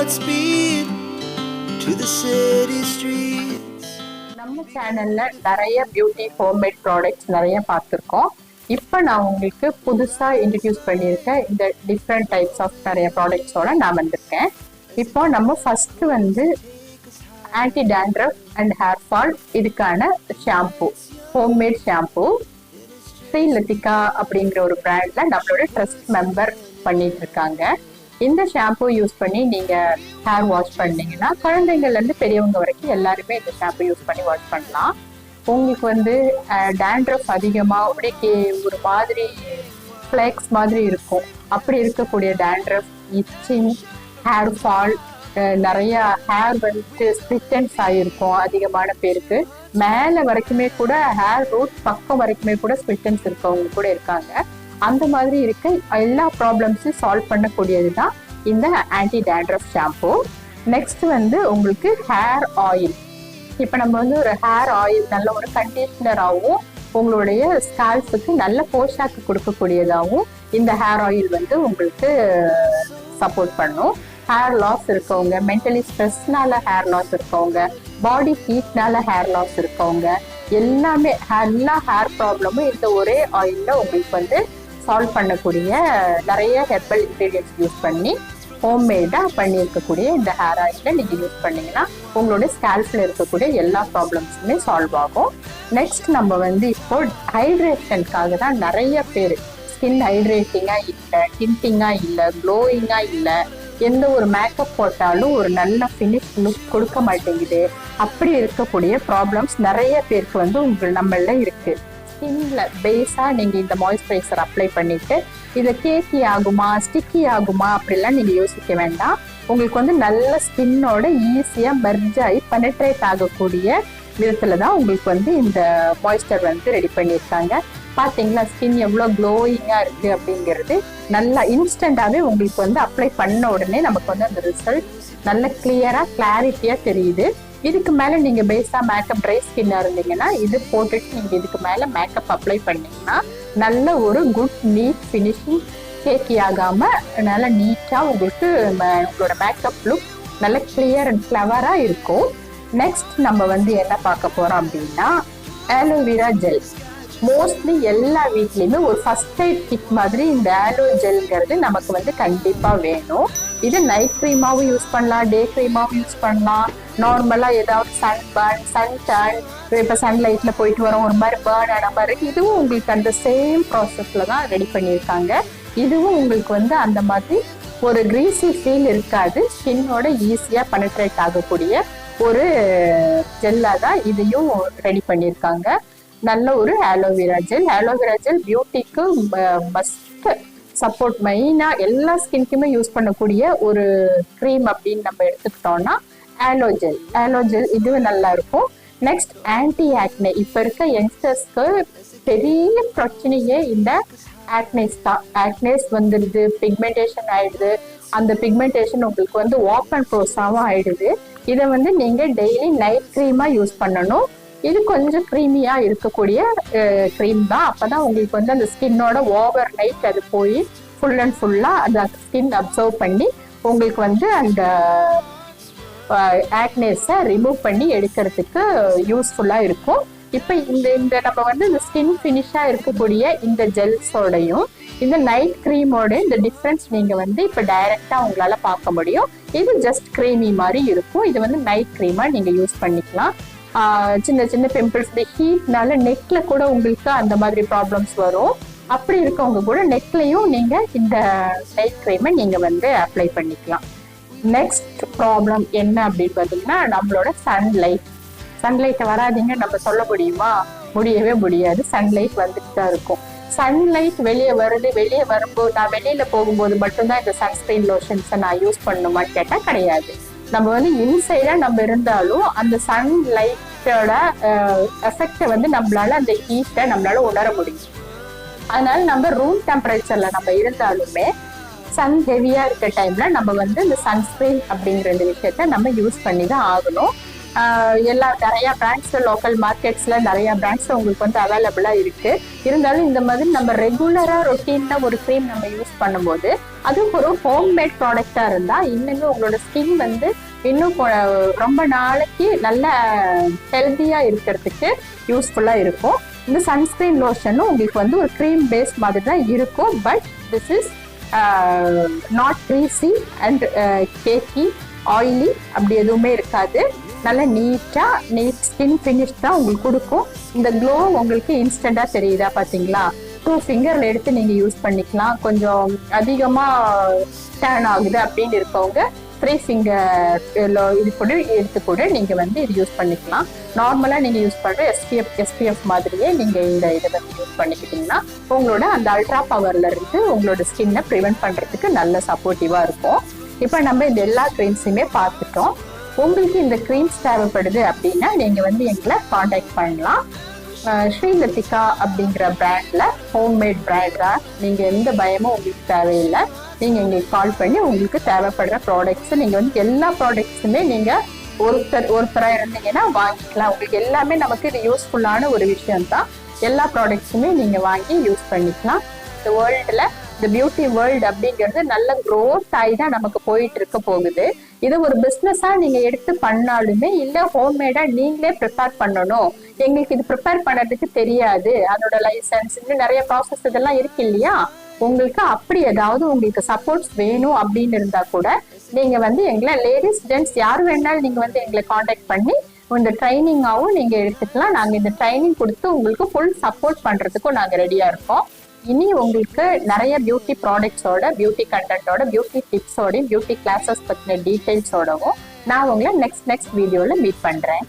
Godspeed to the city streets. நம்ம சேனல்ல நிறைய பியூட்டி ஹோம்மேட் ப்ராடக்ட்ஸ் நிறைய பார்த்துருக்கோம். இப்போ நான் உங்களுக்கு புதுசாக இன்ட்ரடியூஸ் பண்ணியிருக்கேன் இந்த டிஃப்ரெண்ட் டைப்ஸ் ஆஃப் நிறைய ப்ராடக்ட்ஸோட நான் வந்திருக்கேன். இப்போ நம்ம ஃபஸ்ட்டு வந்து anti dandruff and hair fall இதுக்கான shampoo homemade shampoo Sri Lathika அப்படிங்கிற ஒரு பிராண்டில் நம்மளோட ட்ரஸ்ட் மெம்பர் பண்ணிட்டு இருக்காங்க. இந்த ஷாம்பு யூஸ் பண்ணி நீங்க ஹேர் வாஷ் பண்ணீங்கன்னா குழந்தைங்கள்ல இருந்து பெரியவங்க வரைக்கும் எல்லாருமே இந்த ஷாம்பு யூஸ் பண்ணி வாஷ் பண்ணலாம். உங்களுக்கு வந்து டேண்ட்ரஃப் அதிகமா அப்படியே ஒரு மாதிரி ஃப்ளேக்ஸ் மாதிரி இருக்கும். அப்படி இருக்கக்கூடிய டேண்ட்ரஃப் இச்சிங் ஹேர் ஃபால் நிறைய ஹேர் வந்துட்டு ஸ்பிட்டன்ஸ் ஆகிருக்கும் அதிகமான பேருக்கு. மேலே வரைக்குமே கூட ஹேர் ரூட் பக்கம் வரைக்குமே கூட ஸ்பிட்டன்ஸ் இருக்கவங்க கூட இருக்காங்க. அந்த மாதிரி இருக்க எல்லா ப்ராப்ளம்ஸையும் சால்வ் பண்ணக்கூடியது தான் இந்த ஆன்டி டேண்ட்ரஃப் ஷாம்பு நெக்ஸ்ட் வந்து உங்களுக்கு ஹேர் ஆயில் இப்போ நம்ம வந்து ஒரு ஹேர் ஆயில் நல்ல ஒரு கண்டிஷ்னராகவும் உங்களுடைய ஸ்கால்ஃபுக்கு நல்ல போஷாக்கு கொடுக்கக்கூடியதாகவும் இந்த ஹேர் ஆயில் வந்து உங்களுக்கு சப்போர்ட் பண்ணும். ஹேர் லாஸ் இருக்கவங்க மென்டலி ஸ்ட்ரெஸ்னால ஹேர் லாஸ் இருக்கவங்க பாடி ஹீட்னால ஹேர் லாஸ் இருக்கவங்க எல்லாமே எல்லா ஹேர் ப்ராப்ளமும் இந்த ஒரே ஆயிலில் உங்களுக்கு வந்து சால்வ் பண்ணக்கூடிய நிறைய ஹெர்பல் இன்க்ரீடியன்ஸ் யூஸ் பண்ணி ஹோம்மேடாக பண்ணியிருக்கக்கூடிய இந்த ஹேர் ஆயிலில் நீங்கள் யூஸ் பண்ணீங்கன்னா உங்களோட ஸ்கேல்ஃபில் இருக்கக்கூடிய எல்லா ப்ராப்ளம்ஸுமே சால்வ் ஆகும். நெக்ஸ்ட் நம்ம வந்து இப்போ ஹைட்ரேஷனுக்காக தான் நிறைய பேர் ஸ்கின் ஹைட்ரேட்டிங்காக இல்லை டிண்டிங்காக இல்லை க்ளோயிங்காக இல்லை எந்த ஒரு மேக்கப் போட்டாலும் ஒரு நல்ல ஃபினிஷ் லுக் கொடுக்க மாட்டேங்குது. அப்படி இருக்கக்கூடிய ப்ராப்ளம்ஸ் நிறைய பேருக்கு வந்து உங்கள் நம்மள இருக்குது ஸ்கின்ல பேஸா நீங்க இந்த மாய்ஸ்சரைசர் அப்ளை பண்ணிட்டு இதை கேக்கி ஆகுமா ஸ்டிக்கி ஆகுமா அப்படிலாம் நீங்க யோசிக்க வேண்டாம். உங்களுக்கு வந்து நல்ல ஸ்கின்னோட ஈஸியா மெர்ஜ் ஆகி பெனட்ரேட் ஆகக்கூடிய விதத்துல தான் உங்களுக்கு வந்து இந்த மாய்ஸ்சர் வந்து ரெடி பண்ணியிருக்காங்க. பார்த்தீங்களா ஸ்கின் எவ்வளோ க்ளோயிங்காக இருக்கு அப்படிங்கிறது? நல்லா இன்ஸ்டண்ட்டாகவே உங்களுக்கு வந்து அப்ளை பண்ண உடனே நமக்கு வந்து அந்த ரிசல்ட் நல்ல கிளியராக கிளாரிட்டியாக தெரியுது. இதுக்கு மேல நீங்க பேஸா மேக்கப் ட்ரை ஸ்கின்னா இருந்தீங்கன்னா இது போட்டுட்டு நீங்க இதுக்கு மேல மேக்கப் அப்ளை பண்ணீங்கன்னா நல்ல ஒரு குட் நீட் ஃபினிஷிங் கேக்கி ஆகாம நல்ல நீட்டா உங்களுக்கு உங்களோட மேக்கப் லுக் நல்ல கிளியர் அண்ட் கிளவரா இருக்கும். நெக்ஸ்ட் நம்ம வந்து என்ன பார்க்க போறோம் அப்படின்னா ஆலோவேரா ஜெல் மோஸ்ட்லி எல்லா வீட்லயுமே ஒரு ஃபர்ஸ்ட் எய்ட் கிட் மாதிரி இந்த ஆலோ ஜெல்ங்கிறது நமக்கு வந்து கண்டிப்பா வேணும். இது நைட் க்ரீமாவும் யூஸ் பண்ணலாம் டே க்ரீமாவும் யூஸ் பண்ணலாம். நார்மலா ஏதாவது சன் பர்ன் சன் டர்ன் இப்போ சன்லைட்ல போயிட்டு வரோம் ஒரு மாதிரி பேர்ன் ஆன மாதிரி இருக்கு. இதுவும் உங்களுக்கு அந்த சேம் ப்ராசஸ்ல தான் ரெடி பண்ணியிருக்காங்க. இதுவும் உங்களுக்கு வந்து அந்த மாதிரி ஒரு க்ரீஸி ஃபீல் இருக்காது. ஸ்கின்னோட ஈஸியா பெனட்ரேட் ஆகக்கூடிய ஒரு ஜெல்லாக தான் இதையும் ரெடி பண்ணியிருக்காங்க. நல்ல ஒரு aloe vera gel aloe vera gel பியூட்டிக்கு must support மெயினாக எல்லா ஸ்கின்க்குமே யூஸ் பண்ணக்கூடிய ஒரு க்ரீம் அப்படின்னு நம்ம எடுத்துக்கிட்டோம்னா ஆலோஜெல் ஆலோஜெல் இதுவும் நல்லா இருக்கும். நெக்ஸ்ட் ஆன்டி ஆக்னே இப்போ இருக்க யங்ஸ்டர்ஸ்க்கு பெரிய பிரச்சனையே இந்த ஆக்னேஸ் தான். ஆக்னேஸ் வந்துடுது பிக்மெண்டேஷன் ஆயிடுது. அந்த பிக்மெண்டேஷன் உங்களுக்கு வந்து ஓப்பன் ப்ரோஸாவும் ஆயிடுது. இதை வந்து நீங்க டெய்லி நைட் க்ரீமா யூஸ் பண்ணணும். இது கொஞ்சம் க்ரீமியா இருக்கக்கூடிய க்ரீம் தான். அப்பதான் உங்களுக்கு வந்து அந்த ஸ்கின்னோட ஓவர் நைட் அது போய் ஃபுல் அண்ட் ஃபுல்லா அந்த ஸ்கின் அப்சர்வ் பண்ணி உங்களுக்கு வந்து அந்த ஆக்னேஸை ரிமூவ் பண்ணி எடுக்கிறதுக்கு யூஸ்ஃபுல்லாக இருக்கும். இப்போ இந்த இந்த நம்ம வந்து இந்த ஸ்கின் ஃபினிஷாக இருக்கக்கூடிய இந்த ஜெல்ஸோடையும் இந்த நைட் க்ரீமோட இந்த டிஃப்ரென்ஸ் நீங்கள் வந்து இப்போ டைரெக்டாக உங்களால் பார்க்க முடியும். இது ஜஸ்ட் க்ரீமி மாதிரி இருக்கும். இது வந்து நைட் க்ரீமாக நீங்கள் யூஸ் பண்ணிக்கலாம். சின்ன சின்ன பிம்பிள்ஸ் இந்த ஹீட்னால நெக்ல கூட உங்களுக்கு அந்த மாதிரி ப்ராப்ளம்ஸ் வரும். அப்படி இருக்கவங்க கூட நெக்லையும் நீங்கள் இந்த நைட் க்ரீமை நீங்கள் வந்து அப்ளை பண்ணிக்கலாம். நெக்ஸ்ட் ப்ராப்ளம் என்ன அப்படின்னு பார்த்தீங்கன்னா நம்மளோட சன்லைட் சன்லைட்டை வராதீங்க நம்ம சொல்ல முடியுமா? முடியவே முடியாது. சன்லைட் வந்துட்டு தான் இருக்கும். சன்லைட் வெளியே வருது வெளியே வரும்போது நான் வெளியில போகும்போது மட்டும்தான் இந்த சன்ஸ்கிரீன் லோஷன்ஸை நான் யூஸ் பண்ணணுமான்னு கேட்டால் கிடையாது. நம்ம வந்து இன்சைடா நம்ம இருந்தாலும் அந்த சன் லைட்டோட எஃபெக்டை வந்து நம்மளால அந்த ஹீட்டை நம்மளால உணர முடியும். அதனால நம்ம ரூம் டெம்பரேச்சர்ல நம்ம இருந்தாலுமே சன் ஹெவியா இருக்க டைம்ல நம்ம வந்து இந்த சன்ஸ்கிரீன் அப்படிங்கிற விஷயத்த நம்ம யூஸ் பண்ணி தான் ஆகணும். எல்லா நிறைய பிராண்ட்ஸ் லோக்கல் மார்க்கெட்ஸ்ல நிறைய பிராண்ட்ஸ் உங்களுக்கு வந்து அவைலபிளா இருக்கு. இருந்தாலும் இந்த மாதிரி நம்ம ரெகுலரா ரொட்டீனாக ஒரு க்ரீம் நம்ம யூஸ் பண்ணும்போது அது ஒரு ஹோம்மேட் ப்ராடக்டா இருந்தா இன்னுமே உங்களோட ஸ்கின் வந்து இன்னும் ரொம்ப நாளைக்கு நல்ல ஹெல்த்தியா இருக்கிறதுக்கு யூஸ்ஃபுல்லா இருக்கும். இந்த சன்ஸ்கிரீன் லோஷனும் உங்களுக்கு வந்து ஒரு க்ரீம் பேஸ் மாதிரி தான் இருக்கும். But this is not greasy and cakey oily அப்படி எதுவுமே இருக்காது. நல்ல நீட்டா நீட் ஸ்கின் ஃபினிஷ் தான் உங்களுக்கு கொடுக்கும். இந்த க்ளோ உங்களுக்கு இன்ஸ்டண்டா தெரியுதா பாத்தீங்களா? டூ ஃபிங்கர்ல எடுத்து நீங்க யூஸ் பண்ணிக்கலாம். கொஞ்சம் அதிகமா டேர்ன் ஆகுது அப்படின்னு இருக்கவங்க த்ரீ ஃபிங்கர் இது கூட எடுத்து கூட நீங்க வந்து இது யூஸ் பண்ணிக்கலாம். நார்மலா நீங்க யூஸ் பண்ற எஸ்பிஎஃப் எஸ்பிஎஃப் மாதிரியே நீங்க இந்த இதை வந்து யூஸ் பண்ணிக்கிட்டீங்கன்னா உங்களோட அந்த அல்ட்ரா பவர்ல இருந்து உங்களோட ஸ்கின்னை ப்ரிவென்ட் பண்றதுக்கு நல்ல சப்போர்ட்டிவா இருக்கும். இப்போ நம்ம இந்த எல்லா க்ரீம்ஸையுமே பார்த்துட்டோம். உங்களுக்கு இந்த க்ரீம்ஸ் தேவைப்படுது அப்படின்னா நீங்க வந்து எங்களை காண்டாக்ட் பண்ணலாம். ஸ்ரீலத்திகா அப்படிங்கிற பிராண்ட்ல ஹோம்மேட் பிராண்டா நீங்க எந்த பயமும் உங்களுக்கு தேவையில்லை. நீங்க எங்களுக்கு கால் பண்ணி உங்களுக்கு தேவைப்படுற ப்ராடக்ட்ஸ் நீங்க வந்து எல்லா ப்ராடக்ட்ஸுமே நீங்க ஒருத்தர் ஒருத்தராக இருந்தீங்கன்னா வாங்கிக்கலாம். உங்களுக்கு எல்லாமே நமக்கு இது யூஸ்ஃபுல்லான ஒரு விஷயம் தான் எல்லா ப்ராடக்ட்ஸுமே நீங்கள் வாங்கி யூஸ் பண்ணிக்கலாம். இந்த வேர்ல்டில் இந்த பியூட்டி வேர்ல்டு அப்படிங்கிறது நல்ல க்ரோத் ஆகி தான் நமக்கு போயிட்டு இருக்க போகுது. இது ஒரு பிஸ்னஸா நீங்க எடுத்து பண்ணாலுமே இல்ல ஹோம்மேடா நீங்களே ப்ரிப்பேர் பண்ணணும். எங்களுக்கு இது ப்ரிப்பேர் பண்ணதுக்கு தெரியாது. அதோட லைசன்ஸ் இன்னும் நிறைய ப்ராசஸ் இதெல்லாம் இருக்கு இல்லையா? உங்களுக்கு அப்படி ஏதாவது உங்களுக்கு சப்போர்ட்ஸ் வேணும் அப்படின்னு இருந்தா கூட நீங்க வந்து எங்களை லேடிஸ் ஜென்ட்ஸ் யார் வேணாலும் நீங்க வந்து எங்களை காண்டாக்ட் பண்ணி இந்த ட்ரைனிங்காகவும் நீங்க எடுத்துக்கலாம். நாங்க இந்த ட்ரைனிங் கொடுத்து உங்களுக்கு ஃபுல் சப்போர்ட் பண்றதுக்கும் நாங்க ரெடியா இருக்கோம். இனி உங்களுக்கு நிறைய பியூட்டி ப்ராடக்ட்ஸோட பியூட்டி கண்டென்ட்டோட பியூட்டி டிப்ஸோடையும் பியூட்டி கிளாஸஸ் பற்றின டீட்டெயில்ஸோடவும் நான் உங்களை நெக்ஸ்ட் நெக்ஸ்ட் வீடியோவில் மீட் பண்ணுறேன்